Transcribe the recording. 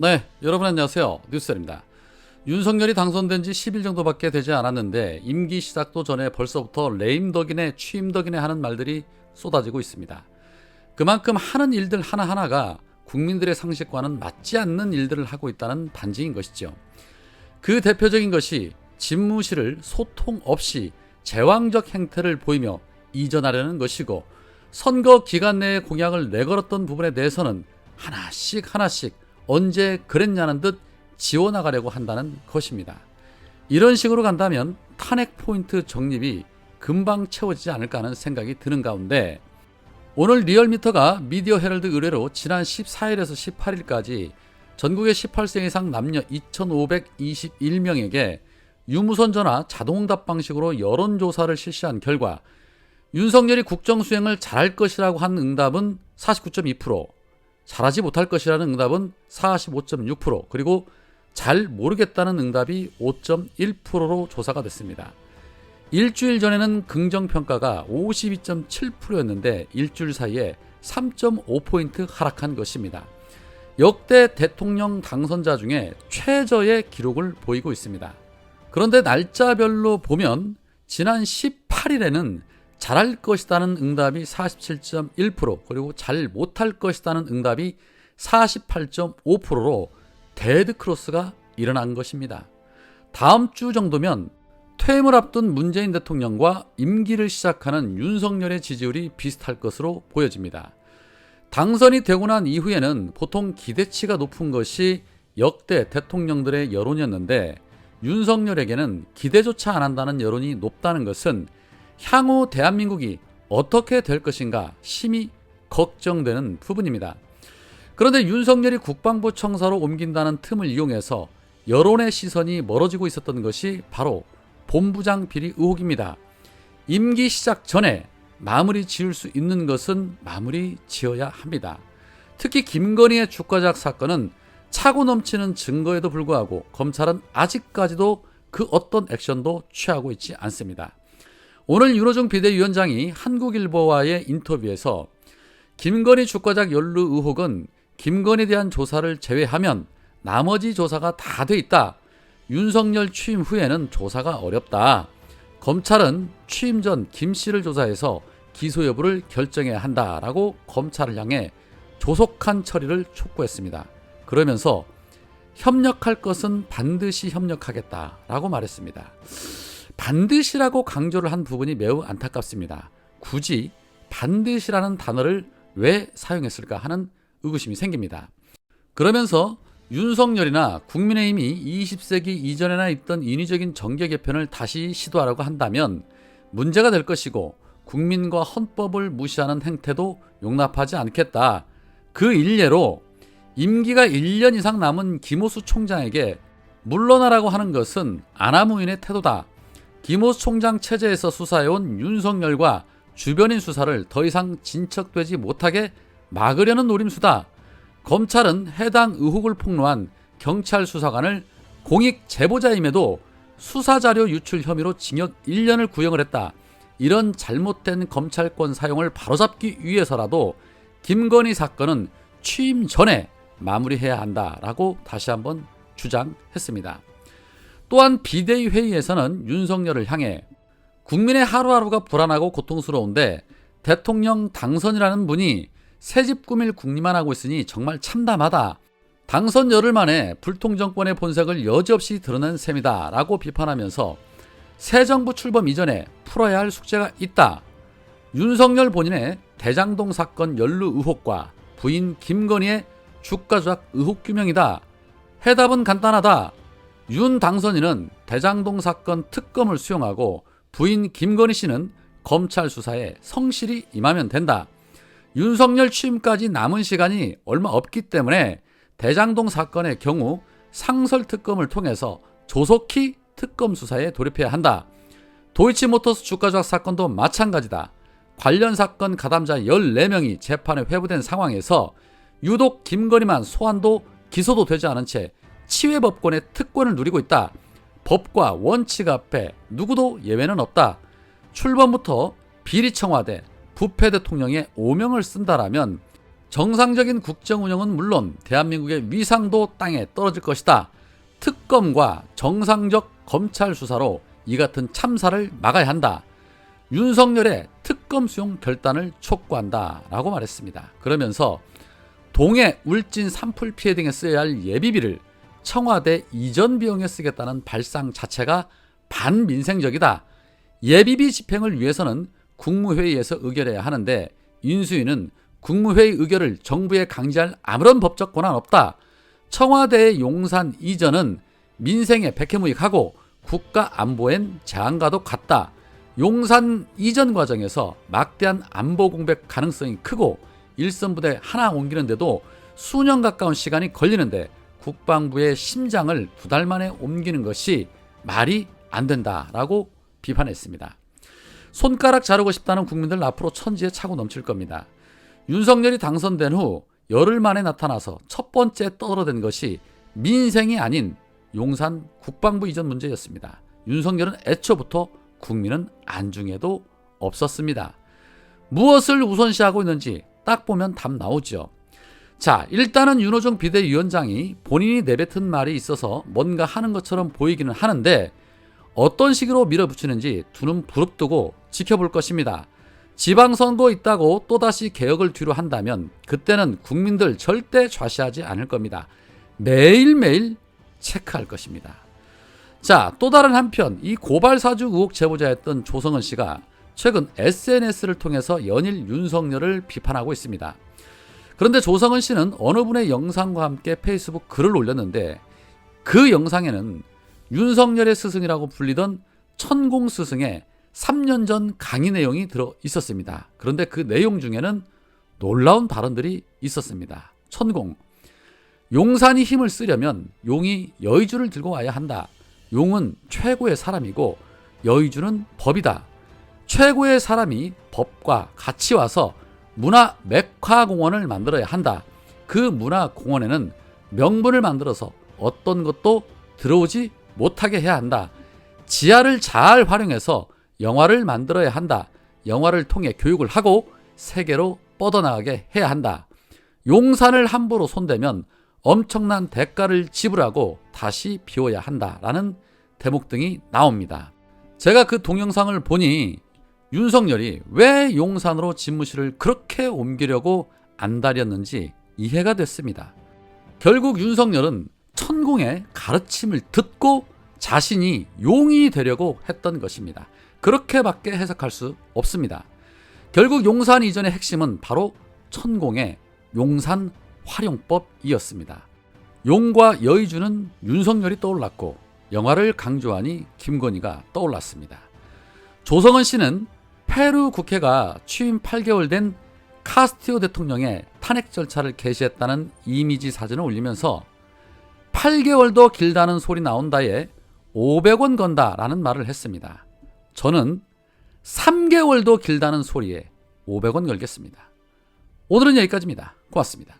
네, 여러분 안녕하세요. 뉴스입니다. 윤석열이 당선된 지 10일 정도밖에 되지 않았는데 임기 시작도 전에 벌써부터 레임덕이네 취임덕이네 하는 말들이 쏟아지고 있습니다. 그만큼 하는 일들 하나하나가 국민들의 상식과는 맞지 않는 일들을 하고 있다는 반증인 것이죠. 그 대표적인 것이 집무실을 소통 없이 제왕적 행태를 보이며 이전하려는 것이고 선거 기간 내에 공약을 내걸었던 부분에 대해서는 하나씩 하나씩 언제 그랬냐는 듯 지워나가려고 한다는 것입니다. 이런 식으로 간다면 탄핵 포인트 적립이 금방 채워지지 않을까 하는 생각이 드는 가운데 오늘 리얼미터가 미디어 헤럴드 의뢰로 지난 14일에서 18일까지 전국의 18세 이상 남녀 2,521명에게 유무선 전화 자동응답 방식으로 여론조사를 실시한 결과 윤석열이 국정 수행을 잘할 것이라고 한 응답은 49.2%, 잘하지 못할 것이라는 응답은 45.6%, 그리고 잘 모르겠다는 응답이 5.1%로 조사가 됐습니다. 일주일 전에는 긍정평가가 52.7%였는데 일주일 사이에 3.5포인트 하락한 것입니다. 역대 대통령 당선자 중에 최저의 기록을 보이고 있습니다. 그런데 날짜별로 보면 지난 18일에는 잘할 것이다는 응답이 47.1% 그리고 잘 못할 것이다는 응답이 48.5%로 데드 크로스가 일어난 것입니다. 다음 주 정도면 퇴임을 앞둔 문재인 대통령과 임기를 시작하는 윤석열의 지지율이 비슷할 것으로 보여집니다. 당선이 되고 난 이후에는 보통 기대치가 높은 것이 역대 대통령들의 여론이었는데 윤석열에게는 기대조차 안 한다는 여론이 높다는 것은 향후 대한민국이 어떻게 될 것인가 심히 걱정되는 부분입니다. 그런데 윤석열이 국방부 청사로 옮긴다는 틈을 이용해서 여론의 시선이 멀어지고 있었던 것이 바로 본부장 비리 의혹입니다. 임기 시작 전에 마무리 지을 수 있는 것은 마무리 지어야 합니다. 특히 김건희의 주가작 사건은 차고 넘치는 증거에도 불구하고 검찰은 아직까지도 그 어떤 액션도 취하고 있지 않습니다. 오늘 윤호중 비대위원장이 한국일보와의 인터뷰에서 김건희 주가작 연루 의혹은 김건희에 대한 조사를 제외하면 나머지 조사가 다 돼 있다. 윤석열 취임 후에는 조사가 어렵다. 검찰은 취임 전 김 씨를 조사해서 기소 여부를 결정해야 한다라고 검찰을 향해 조속한 처리를 촉구했습니다. 그러면서 협력할 것은 반드시 협력하겠다라고 말했습니다. 반드시라고 강조를 한 부분이 매우 안타깝습니다. 굳이 반드시라는 단어를 왜 사용했을까 하는 의구심이 생깁니다. 그러면서 윤석열이나 국민의힘이 20세기 이전에나 있던 인위적인 정계 개편을 다시 시도하라고 한다면 문제가 될 것이고 국민과 헌법을 무시하는 행태도 용납하지 않겠다. 그 일례로 임기가 1년 이상 남은 김호수 총장에게 물러나라고 하는 것은 아나무인의 태도다. 김호수 총장 체제에서 수사해온 윤석열과 주변인 수사를 더 이상 진척되지 못하게 막으려는 노림수다. 검찰은 해당 의혹을 폭로한 경찰 수사관을 공익 제보자임에도 수사자료 유출 혐의로 징역 1년을 구형을 했다. 이런 잘못된 검찰권 사용을 바로잡기 위해서라도 김건희 사건은 취임 전에 마무리해야 한다라고 다시 한번 주장했습니다. 또한 비대위 회의에서는 윤석열을 향해 국민의 하루하루가 불안하고 고통스러운데 대통령 당선이라는 분이 새집 꾸밀 궁리만 하고 있으니 정말 참담하다. 당선 열흘 만에 불통정권의 본색을 여지없이 드러낸 셈이다. 라고 비판하면서 새 정부 출범 이전에 풀어야 할 숙제가 있다. 윤석열 본인의 대장동 사건 연루 의혹과 부인 김건희의 주가 조작 의혹 규명이다. 해답은 간단하다. 윤 당선인은 대장동 사건 특검을 수용하고 부인 김건희 씨는 검찰 수사에 성실히 임하면 된다. 윤석열 취임까지 남은 시간이 얼마 없기 때문에 대장동 사건의 경우 상설 특검을 통해서 조속히 특검 수사에 돌입해야 한다. 도이치모터스 주가 조작 사건도 마찬가지다. 관련 사건 가담자 14명이 재판에 회부된 상황에서 유독 김건희만 소환도 기소도 되지 않은 채 치외법권의 특권을 누리고 있다. 법과 원칙 앞에 누구도 예외는 없다. 출범부터 비리 청와대, 부패 대통령의 오명을 쓴다라면 정상적인 국정 운영은 물론 대한민국의 위상도 땅에 떨어질 것이다. 특검과 정상적 검찰 수사로 이 같은 참사를 막아야 한다. 윤석열의 특검 수용 결단을 촉구한다. 라고 말했습니다. 그러면서 동해 울진 산불 피해 등에 쓰여야 할 예비비를 청와대 이전 비용에 쓰겠다는 발상 자체가 반민생적이다. 예비비 집행을 위해서는 국무회의에서 의결해야 하는데 인수위는 국무회의 의결을 정부에 강제할 아무런 법적 권한 없다. 청와대의 용산 이전은 민생에 백해무익하고 국가 안보엔 재앙과도 같다. 용산 이전 과정에서 막대한 안보 공백 가능성이 크고 일선 부대 하나 옮기는데도 수년 가까운 시간이 걸리는데 국방부의 심장을 두 달 만에 옮기는 것이 말이 안 된다라고 비판했습니다. 손가락 자르고 싶다는 국민들 앞으로 천지에 차고 넘칠 겁니다. 윤석열이 당선된 후 열흘 만에 나타나서 첫 번째 떠들어댄 것이 민생이 아닌 용산 국방부 이전 문제였습니다. 윤석열은 애초부터 국민은 안중에도 없었습니다. 무엇을 우선시하고 있는지 딱 보면 답 나오죠. 자, 일단은 윤호중 비대위원장이 본인이 내뱉은 말이 있어서 뭔가 하는 것처럼 보이기는 하는데 어떤 식으로 밀어붙이는지 두 눈 부릅뜨고 지켜볼 것입니다. 지방선거 있다고 또다시 개혁을 뒤로 한다면 그때는 국민들 절대 좌시하지 않을 겁니다. 매일매일 체크할 것입니다. 자, 또 다른 한편 이 고발사주 의혹 제보자였던 조성은 씨가 최근 SNS를 통해서 연일 윤석열을 비판하고 있습니다. 그런데 조성은 씨는 어느 분의 영상과 함께 페이스북 글을 올렸는데 그 영상에는 윤석열의 스승이라고 불리던 천공 스승의 3년 전 강의 내용이 들어 있었습니다. 그런데 그 내용 중에는 놀라운 발언들이 있었습니다. 천공. 용산이 힘을 쓰려면 용이 여의주를 들고 와야 한다. 용은 최고의 사람이고 여의주는 법이다. 최고의 사람이 법과 같이 와서 문화 맥화공원을 만들어야 한다. 그 문화공원에는 명분을 만들어서 어떤 것도 들어오지 못하게 해야 한다. 지하를 잘 활용해서 영화를 만들어야 한다. 영화를 통해 교육을 하고 세계로 뻗어나가게 해야 한다. 용산을 함부로 손대면 엄청난 대가를 지불하고 다시 비워야 한다 라는 대목 등이 나옵니다. 제가 그 동영상을 보니 윤석열이 왜 용산으로 집무실을 그렇게 옮기려고 안달이었는지 이해가 됐습니다. 결국 윤석열은 천공의 가르침을 듣고 자신이 용이 되려고 했던 것입니다. 그렇게밖에 해석할 수 없습니다. 결국 용산 이전의 핵심은 바로 천공의 용산 활용법이었습니다. 용과 여의주는 윤석열이 떠올랐고 영화를 강조하니 김건희가 떠올랐습니다. 조성은 씨는 페루 국회가 취임 8개월 된 카스티오 대통령의 탄핵 절차를 개시했다는 이미지 사진을 올리면서 8개월도 길다는 소리 나온다에 500원 건다라는 말을 했습니다. 저는 3개월도 길다는 소리에 500원 걸겠습니다. 오늘은 여기까지입니다. 고맙습니다.